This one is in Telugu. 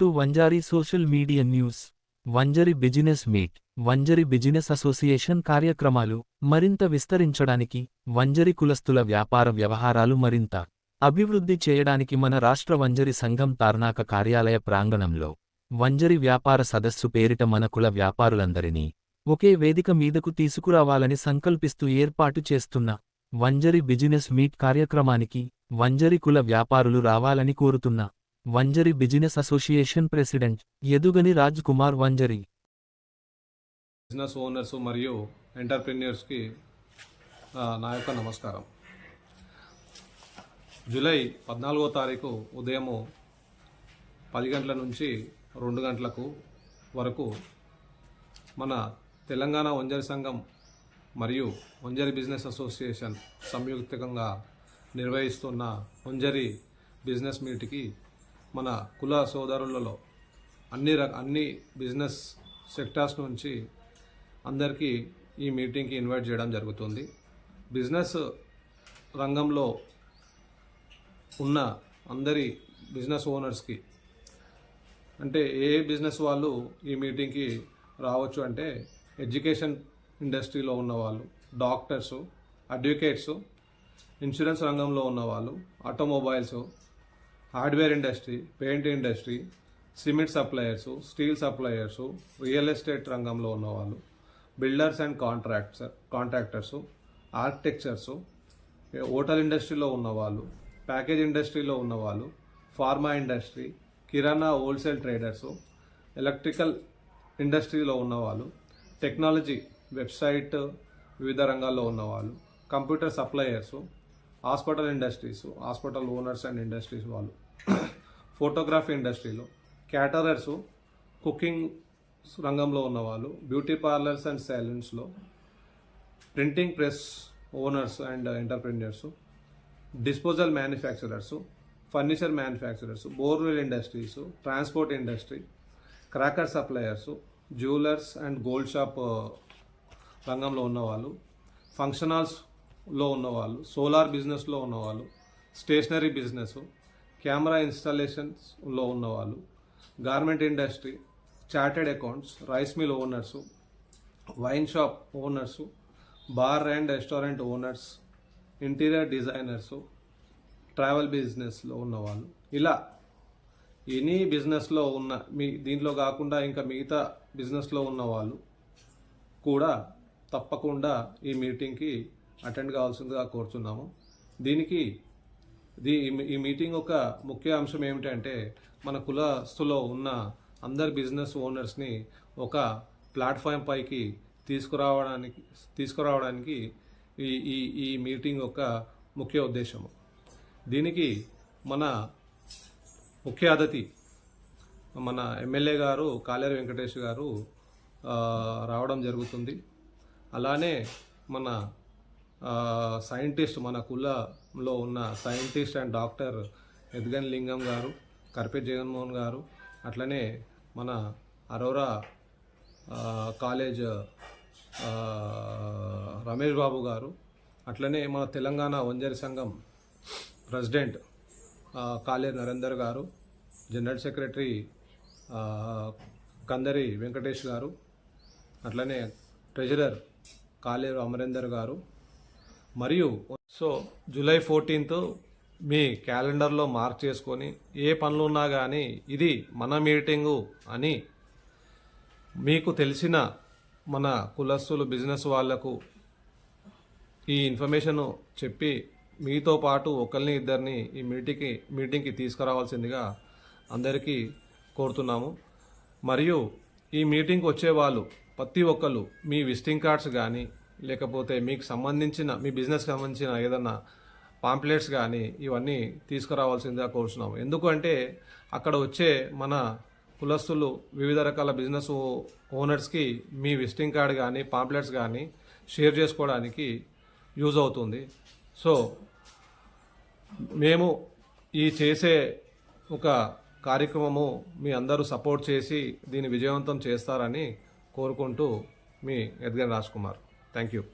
To Vanjari social media news. Vanjari business meet Vanjari business association కార్యక్రమాలు మరింత విస్తరించడానికి వంజరి కులస్తుల వ్యాపార వ్యవహారాలు మరింత అభివృద్ధి చేయడానికి మన రాష్ట్ర వంజరి సంఘం తార్నాక కార్యాలయ ప్రాంగణంలో వంజరి వ్యాపార సదస్సు పేరిట మన కుల వ్యాపారులందరినీ ఒకే వేదిక మీదకు తీసుకురావాలని సంకల్పిస్తూ ఏర్పాటు చేస్తున్న వంజరి బిజినెస్ మీట్ కార్యక్రమానికి వంజరి కుల వ్యాపారులు రావాలని కోరుతున్న Vanjari business association president Yadugani Raj Kumar Vanjari. Business owners మరియు ఎంటర్ప్రెన్యూర్స్కి నా యొక్క నమస్కారం. జూలై పద్నాలుగో తారీఖు ఉదయము పది గంటల నుంచి రెండు గంటలకు వరకు మన తెలంగాణ వంజరి సంఘం మరియు వంజరి బిజినెస్ అసోసియేషన్ సంయుక్తంగా నిర్వహిస్తున్న వంజరి బిజినెస్ మీట్కి మన కుల సోదరులలో అన్ని ర అన్ని బిజినెస్ సెక్టార్స్ నుంచి అందరికీ ఈ మీటింగ్కి ఇన్వైట్ చేయడం జరుగుతుంది. బిజినెస్ రంగంలో ఉన్న అందరి బిజినెస్ ఓనర్స్కి అంటే ఏ బిజినెస్ వాళ్ళు ఈ మీటింగ్కి రావచ్చు అంటే ఎడ్యుకేషన్ ఇండస్ట్రీలో ఉన్నవాళ్ళు డాక్టర్సు అడ్వకేట్సు ఇన్సూరెన్స్ రంగంలో ఉన్నవాళ్ళు automobiles hardware industry paint industry cement suppliers steel suppliers real estate రంగంలో ఉన్నవాళ్ళు builders and contracts contractors architectures hotel ఇండస్ట్రీలో ఉన్నవాళ్ళు ప్యాకేజ్ ఇండస్ట్రీలో ఉన్నవాళ్ళు ఫార్మా ఇండస్ట్రీ కిరాణా హోల్సేల్ ట్రేడర్సు ఎలక్ట్రికల్ ఇండస్ట్రీలో ఉన్నవాళ్ళు టెక్నాలజీ వెబ్సైట్ వివిధ రంగాల్లో ఉన్నవాళ్ళు computer suppliers hospital industries hospital owners and industries వాళ్ళు. ఫోటోగ్రఫీ ఇండస్ట్రీలో క్యాటరర్స్ కుకింగ్ రంగంలో ఉన్నవాళ్ళు beauty parlours and సెలూన్స్లో printing press owners and entrepreneurs disposal manufacturers furniture manufacturers borewell industries transport industry cracker suppliers jewellers and gold shop రంగంలో ఉన్నవాళ్ళు ఫంక్షన్ లో ఉన్నవాళ్ళు సోలార్ బిజినెస్లో ఉన్నవాళ్ళు స్టేషనరీ బిజినెస్ కెమెరా ఇన్స్టాలేషన్స్లో ఉన్నవాళ్ళు garment industry chartered accounts rice mill owners wine shop owners bar and restaurant owners interior designers travel బిజినెస్లో ఉన్నవాళ్ళు ఇలా ఎనీ బిజినెస్లో ఉన్న మీ దీంట్లో కాకుండా ఇంకా మిగతా బిజినెస్లో ఉన్న వాళ్ళు కూడా తప్పకుండా ఈ మీటింగ్కి అటెండ్ కావాల్సిందిగా కోరుతున్నాము. దీనికి దీ ఈ మీటింగ్ ఒక ముఖ్య అంశం ఏమిటంటే మన కులస్తులో ఉన్న అందరు బిజినెస్ ఓనర్స్ని ఒక ప్లాట్ఫామ్ పైకి తీసుకురావడానికి తీసుకురావడానికి ఈ ఈ ఈ మీటింగ్ యొక్క ముఖ్య ఉద్దేశము. దీనికి మన ముఖ్య అతిథి మన ఎమ్మెల్యే గారు కాలేరు వెంకటేష్ గారు రావడం జరుగుతుంది. అలానే మన సైంటిస్ట్ మన కులంలో ఉన్న scientist and doctor Edgan Lingam garu Karpe Jaganmohan గారు అట్లనే మన అరోరా కాలేజ్ రమేష్ బాబు గారు అట్లనే మన తెలంగాణ వంజరి సంఘం ప్రెసిడెంట్ కాలేజ్ నరేందర్ గారు జనరల్ సెక్రటరీ కందరి వెంకటేష్ గారు అట్లనే ట్రెజరర్ కాలేరు అమరేందర్ గారు మరియు సో జూలై ఫోర్టీన్త్ మీ క్యాలెండర్లో మార్క్ చేసుకొని ఏ పనులు ఉన్నా కానీ ఇది మన మీటింగు అని మీకు తెలిసిన మన కులస్తులు బిజినెస్ వాళ్ళకు ఈ ఇన్ఫర్మేషన్ చెప్పి మీతో పాటు ఒకరిని ఇద్దరిని ఈ మీటింగ్కి మీటింగ్కి తీసుకురావాల్సిందిగా అందరికీ కోరుతున్నాము. మరియు ఈ మీటింగ్కి వచ్చే వాళ్ళు ప్రతి ఒక్కరు మీ విజిటింగ్ కార్డ్స్ కానీ లేకపోతే మీకు సంబంధించిన మీ బిజినెస్కి సంబంధించిన ఏదన్నా పాంప్లెట్స్ కానీ ఇవన్నీ తీసుకురావాల్సిందిగా కోరుతున్నాము ఎందుకంటే అక్కడ వచ్చే మన కులస్తులు వివిధ రకాల బిజినెస్ ఓ- ఓనర్స్కి మీ విజిటింగ్ కార్డ్ కానీ పాంప్లెట్స్ కానీ షేర్ చేసుకోవడానికి యూజ్ అవుతుంది. సో మేము ఈ చేసే ఒక కార్యక్రమము మీ అందరూ సపోర్ట్ చేసి దీన్ని విజయవంతం చేస్తారని కోరుకుంటూ మీ ఎద్గన్ రాజ్ కుమార్. Thank you.